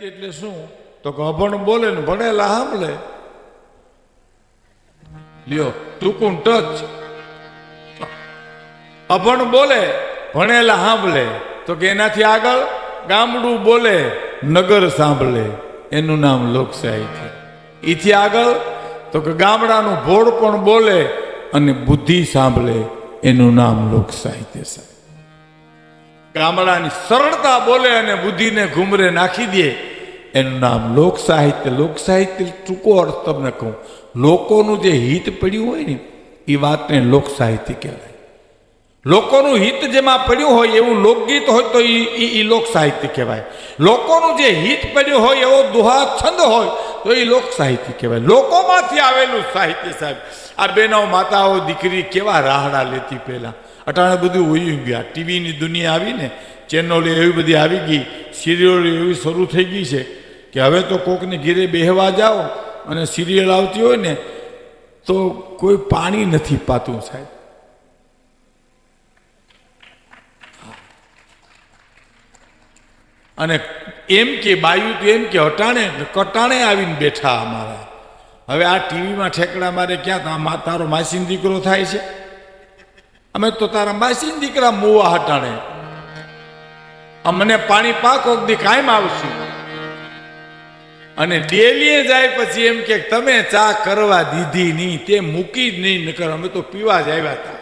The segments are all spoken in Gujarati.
સાહિત્ય એટલે શું? તો કે અભણ બોલે ને ભણેલા સાંભળે. લ્યો ટૂંકું ટચ. અભણ બોલે ભણેલા સાંભળે. તો કે એનાથી આગળ ગામડું બોલે નગર સાંભળે. એનું નામ લોક સાહિત્ય એથી આગળ તો કે ગામડાનું ભોળ પણ બોલે અને બુદ્ધિ સાંભળે. એનું નામ લોક સાહિત્ય સાહેબ. ગામડાની સરળતા બોલે અને બુદ્ધિને ઘુમરે નાખી દે. એનું નામ લોક સાહિત્ય. લોક સાહિત્ય ટૂંકો અર્થ તમને કહું. લોકોનું જે હિત પડ્યું હોય ને, એ વાતને લોક સાહિત્ય કહેવાય. લોકોનું હિત જેમાં પડ્યું હોય એવું લોકગીત હોય તો એ એ લોક સાહિત્ય કહેવાય. લોકોનું જે હિત પડ્યું હોય એવો દુહા છંદ હોય તો એ લોક સાહિત્ય કહેવાય. લોકોમાંથી આવેલું સાહિત્ય સાહેબ. આ બેનો માતાઓ, દીકરી કેવા રાહડા લેતી પહેલાં. અટાણે બધું ઉયું ગયા. ટીવીની દુનિયા આવીને ચેનલો એવી બધી આવી ગઈ, સિરિયલો એવી શરૂ થઈ ગઈ છે. કે હવે તો કોકને ઘીરે બેહવા જાઓ અને સિરિયલ આવતી હોય ને, તો કોઈ પાણી નથી પાતું સાહેબ. અને એમ કે બાયું તો એમ કે હટાણે, કટાણે આવીને બેઠા અમારા. હવે આ ટીવીમાં ઠેકડા મારે ક્યાં તારો માસીન દીકરો થાય છે. અમે તો તારા માસીન દીકરા મોવા હટાણે. અમને પાણી પાક કાયમ આવશું. અને ડેલીએ જાય પછી એમ કે તમે ચા કરવા દીધી નહીં, તે મૂકી જ નહીં, નકર અમે તો પીવા જ આવ્યા હતા.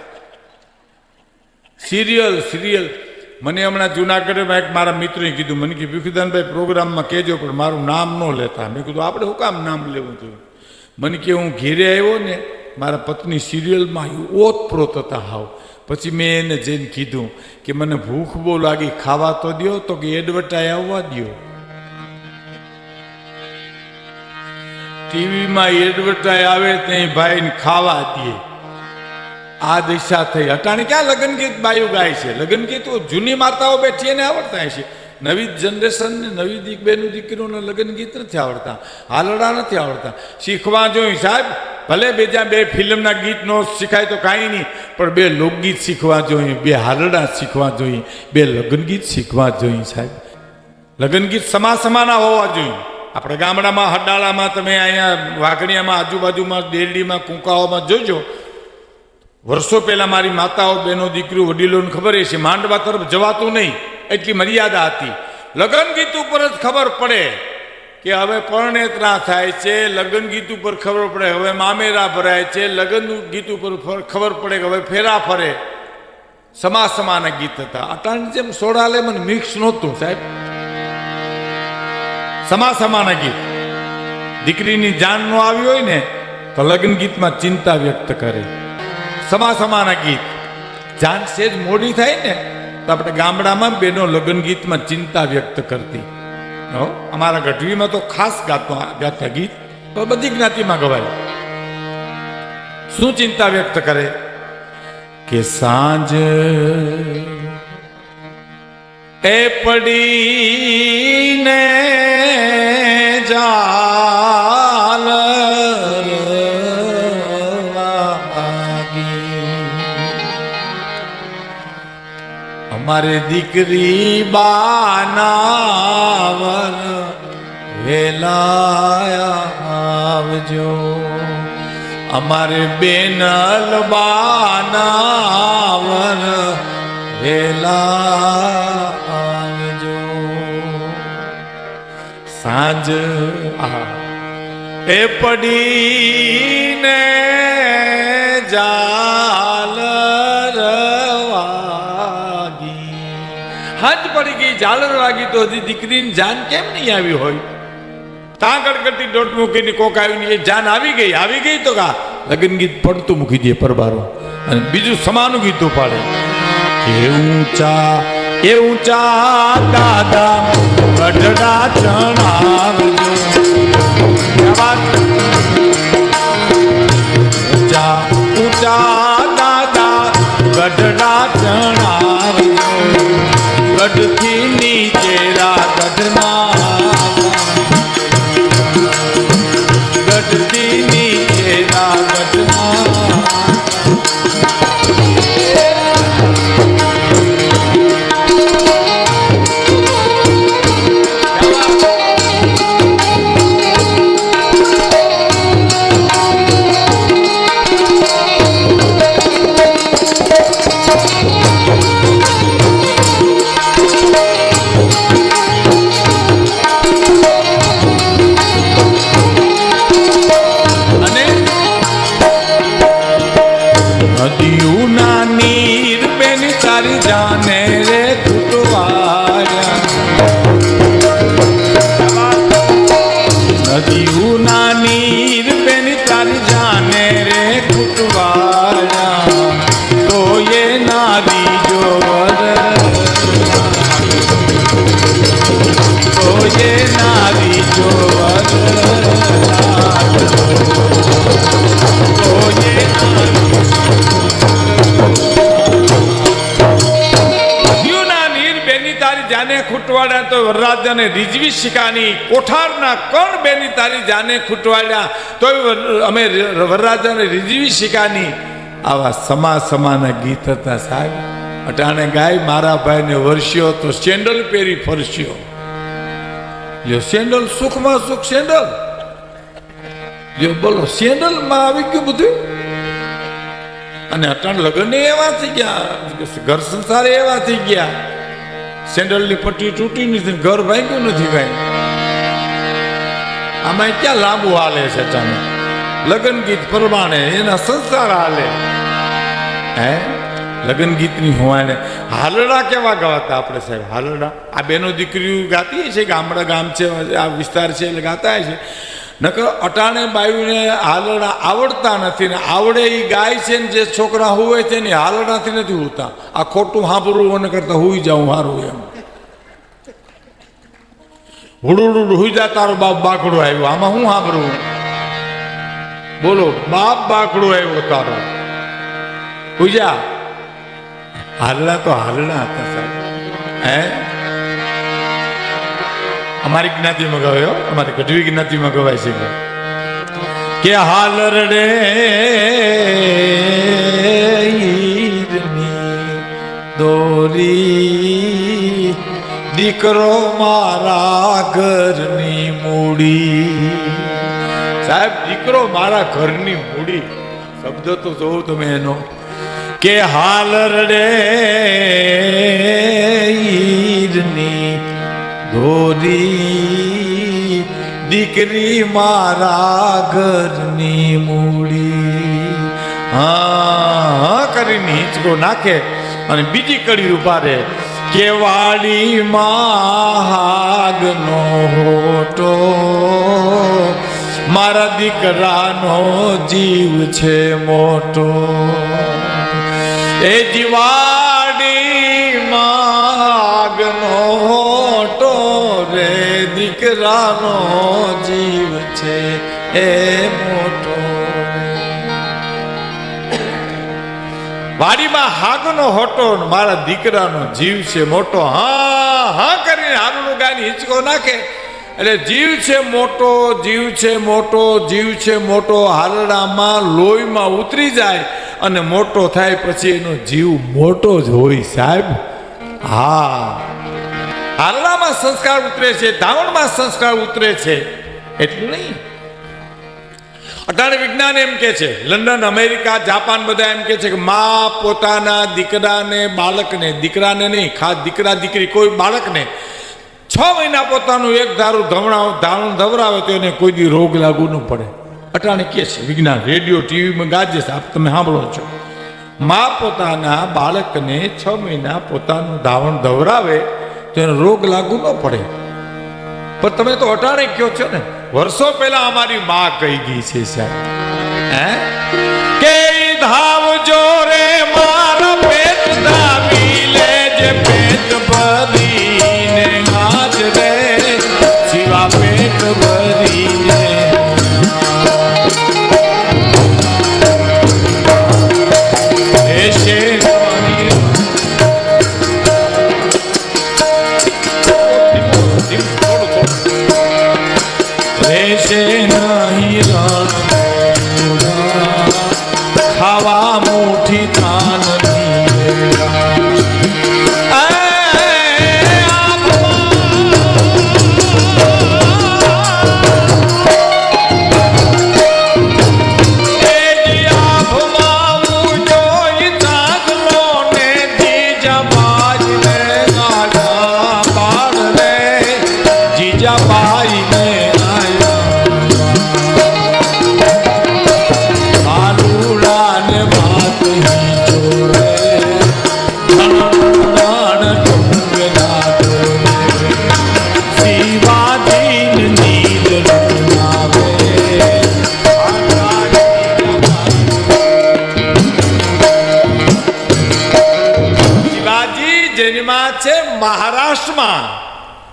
Serial serial. મને હમણાં જુનાગઢમાં એક મારા મિત્રે કીધું, મને કે ભીખુદાનભાઈ, પ્રોગ્રામમાં કહેજો, પણ મારું નામ ન લેતા. મેં કીધું, આપણે શું કામ નામ લેવું જોઈએ મને કે, હું ઘેરે આવ્યો ને, મારા પત્ની સિરિયલમાં ઓતપ્રોત હતા હાવ. પછી મેં એને જઈને કીધું કે, મને ભૂખ બહુ લાગી, ખાવા તો દ્યો, તો કે એડવર્ટાઈ આવવા દ્યો. ટીવીમાં એડવર્ટાઈ આવે ત્યાં ભાઈને ખાવા દે. આ દિશા થઈ. અટાણે ક્યાં લગ્ન ગીત બાયું ગાય છે? લગ્ન ગીત જૂની માતાઓ બેઠી એને આવડતા છે નવી જનરેશન ને નવી દીક બેનું દીકરીઓને લગ્ન ગીત નથી આવડતા. હાલડા નથી આવડતા. શીખવા જોઈએ સાહેબ, ભલે બીજા બે ફિલ્મના ગીત નો શીખાય તો કાંઈ નહીં, પણ બે લોકગીત શીખવા જોઈએ બે હાલડા શીખવા જોઈએ બે લગ્ન ગીત શીખવા જોઈએ સાહેબ. લગ્ન ગીત સમા સમાના હોવા જોઈએ આપણે ગામડામાં હડાળામાં તમે અહીંયા વાઘણિયામાં, આજુબાજુમાં, દેરડીમાં, કુંકાઓમાં જોજો. વર્ષો પહેલાં મારી માતાઓ, બહેનો, દીકરીઓ, વડીલોને ખબર છે માંડવા તરફ જવાતું નહીં. એટલી મર્યાદા હતી. લગ્ન ગીત ઉપર જ ખબર પડે કે હવે પરણેતરા થાય છે, લગ્ન ગીત ઉપર ખબર પડે, હવે મામેરા ભરાય છે, લગ્ન ગીત ઉપર ખબર પડે કે હવે ફેરા ફરે. સમા સમાના ગીત હતા. અટાણી જેમ સોડાલે મને મિક્સ નહોતું, સાહેબ. સમા સમાના ગીત. દીકરીની જાન નો આવી હોય ને, તો લગ્ન ગીતમાં ચિંતા વ્યક્ત કરે. સમા સમાના ગીત. જાન સેજ મોડી થાય ને, તો આપણે ગામડામાં બેનો લગ્ન ગીતમાં ચિંતા વ્યક્ત કરતી. અમારા ગઢવીમાં તો ખાસ ગાતો ગાતા ગીત. તો બધી જ્ઞાતિમાં ગવાય. શું ચિંતા વ્યક્ત કરે? કે સાંજ એ પડીને જાલ અમારે દીકરી બાનાવર વેલાયા આવજો. અમારે બેનલ બાનાવર વેલા સાંજ, આહા. એ પડીને જાલ વાગી હજ પડી ગઈ ઝાલર વાગી તો હજી દીકરીની જાન કેમ નહીં આવી હોય? ત્યાં કરતી દોટ મૂકીને કોક આવીને એ જાન આવી ગઈ આવી ગઈ તો કા લગ્ન ગીત પડતું મૂકી દે પરબારો. અને બીજું સમાનું ગીતું ઉપાડે. કે ઊંચા એ ઊંચા દાદા ગઢડા ચણાવજો. ઊંચા ઊંચા દાદા ગઢડા ચણાવજો. ગઢથી નીચે રા ખૂટવાડ્યા તો વરરાજાને રીઝવી શિકાની કોઠારના કણ બેની તારી જાને ખૂટવાડ્યા. તો અમે વરરાજાને રીઝવી શિકાની. આવા સમા સમાના ગીત હતા સાહેબ. અટાણે ગાય મારા ભાઈને વર્ષ્યો તો સેન્ડલ પહેરી ફરસ્યો. લ્યો સેન્ડલ સુખમાં સુખ સેન્ડલ લ્યો બોલો સેન્ડલમાં આવી ગયું બધું? અને અટાણ લગ્ન એવા થઈ ગયા. ઘર સંસાર એવા થઈ ગયા. સેન્ડલની પટ્ટી તૂટી નથી ઘર ભાંગ્યું નથી ભાઈ આમાં ક્યાં લાંબુ હાલે છે તમે લગ્ન ગીત પ્રમાણે એના સંસાર હાલે. હે? લગ્ન ગીતની હોવાને હાલડા કેવા ગવાતા આપણે સાહેબ? હાલડા. આ બેનો દીકરીઓ ગાતી છે, ગામડા ગામ છે, આ વિસ્તાર છે, એટલે ગાતા છે. નકર અટાણે બાયુને હાલડા આવડતા નથી ને આવડે એ ગાય છે ને જે છોકરા હોય છે ને હાલડાથી નથી હોતા. આ ખોટું સાંભળવું અને કરતા હુઈ જાઉં સારું એમ. હુડુડુડ હુઈ જા, તારો બાપ બાકડો આવ્યો. આમાં શું સાંભળવું બોલો, બાપ બાકડો આવ્યો તારો. પૂજા હાલડા તો હાલડા હતા સાહેબ. હે? અમારી જ્ઞાતિમાં ગવાયો અમારી ગઢવી જ્ઞાતિમાં ગવાય છે. કે હાલ રડે દોરી. દીકરો મારા ઘરની મૂડી. સાહેબ, દીકરો મારા ઘરની મૂડી. શબ્દ તો જોઉં તમે એનો. કે હાલ રડે ઈરની દોરી દીકરી મારા ઘરની મૂડી. હા કરીને હિંચકો નાખે અને બીજી કડી ઊભા રહે કે વાડીમાં હાગનો હોટો મારા દીકરાનો જીવ છે મોટો. એ જીવાડી દીકરાનો જીવ છે એ મોટો. વાડીમાં હાગનો હોટો મારા દીકરાનો જીવ છે મોટો. હા હા કરીને હારનું ગાયને હિંચકો નાખે. એટલે જીવ છે મોટો, જીવ છે મોટો, જીવ છે મોટો. હાલડામાં લોહીમાં ઉતરી જાય અને મોટો થાય પછી એનો જીવ મોટો જ હોય સાહેબ. હા. હાલડામાં સંસ્કાર ઉતરે છે ધાવણમાં સંસ્કાર ઉતરે છે. એટલું નહીં. અટાણે વિજ્ઞાન એમ કે છે, લંડન, અમેરિકા, જાપાન બધા એમ કે છે કે મા પોતાના દીકરાને, બાળકને, દીકરાને નહીં, ખાસ દીકરા, દીકરી, કોઈ બાળકને છ મહિના પોતાનું એક ધારું ધવણા ધારણ ધવરાવે તો એને કોઈ દી રોગ લાગુ ન પડે. અટાણે કે છે, વિજ્ઞાન, રેડિયો ટીવીમાં ગાજે છે આપ તમે સાંભળો છો. મા પોતાના બાળકને છ મહિના પોતાનું ધાવણ ધવરાવે તો એને રોગ લાગુ ન પડે. પણ તમે તો અટાણે કયો છો ને, વર્ષો પહેલા અમારી માં કહી ગઈ છે સાહેબ. હે? રહેશે નહીં મહારાષ્ટ્રમાં.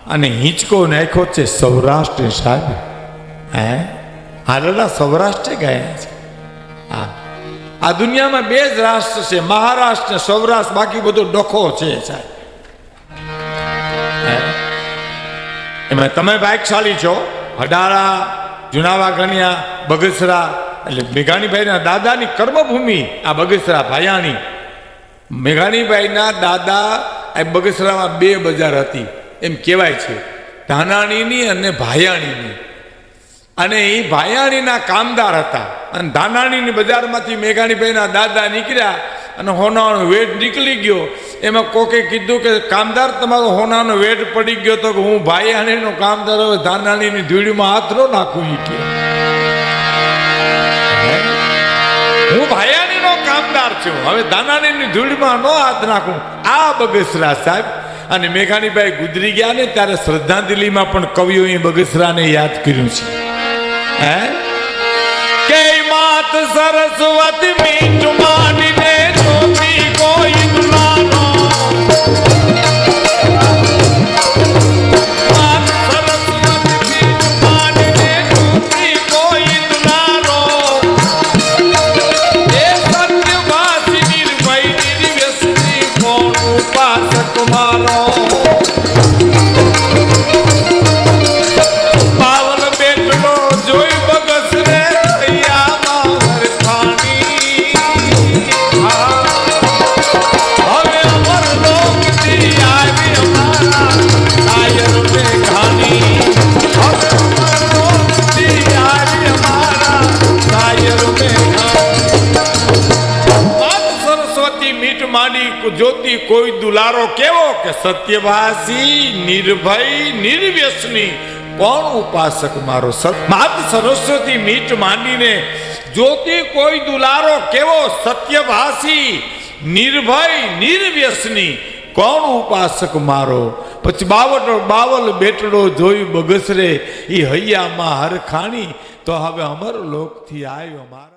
અને હિંચકો નાખ્યો છે સૌરાષ્ટ્ર સાહેબ. હે? હાલના સૌરાષ્ટ્ર ગયા છે. હા. આ દુનિયામાં બે જ રાષ્ટ્ર છે, મહારાષ્ટ્ર સૌરાષ્ટ્ર, બાકી બધો ડખો છે સાહેબ. એમાં તમે ભાગશાળી છો હડાળા જુનાવા ગણ્યા બગસરા, એટલે મેઘાણીભાઈના દાદાની કર્મભૂમિ આ બગસરા ભાયાણી. મેઘાણીભાઈના દાદા આ બગસરામાં બે બજાર હતી. એમ કહેવાય છે. ધાનાણીની અને ભાયાણીની. અને એ ભાયાણીના કામદાર હતા. અને ધાનાણીની બજારમાંથી મેઘાણીભાઈના દાદા નીકળ્યા અને હોનાનો વેટ નીકળી ગયો. એમાં કોકે કીધું કે, કામદાર, તમારો હોનાનો વેટ પડી ગયો તો હું ભાયાણીનો કામદાર હવે ધાનાણીની ધૂળીમાં હાથ ન નાખું, ઈ કે ભાઈ હું ભાયાણીનો છું. હવે દાનાની ધૂળમાં ન હાથ નાખું. આ બગસરા સાહેબ. અને મેઘાણીભાઈ ગુજરી ગયા ને ત્યારે શ્રદ્ધાંજલિમાં પણ કવિઓએ બગસરાને યાદ કર્યું છે. હે? કે માત સરસ્વતી દુલારો કેવો કે સત્યવાસી, નિર્ભય, નિર્વ્યસની. કોણ ઉપાસક મારો માત સરસ્વતી મીટ માંડીને જોતી કોઈ દુલારો કેવો? સત્યભાસી નિર્ભય, નિર્વ્યસની. કોણ ઉપાસક મારો? પછી બાવટ બાવલ બેટડો જોયું બગસરે એ હૈયામાં હરખાણી. તો હવે અમર લોકથી આવ્યો મારા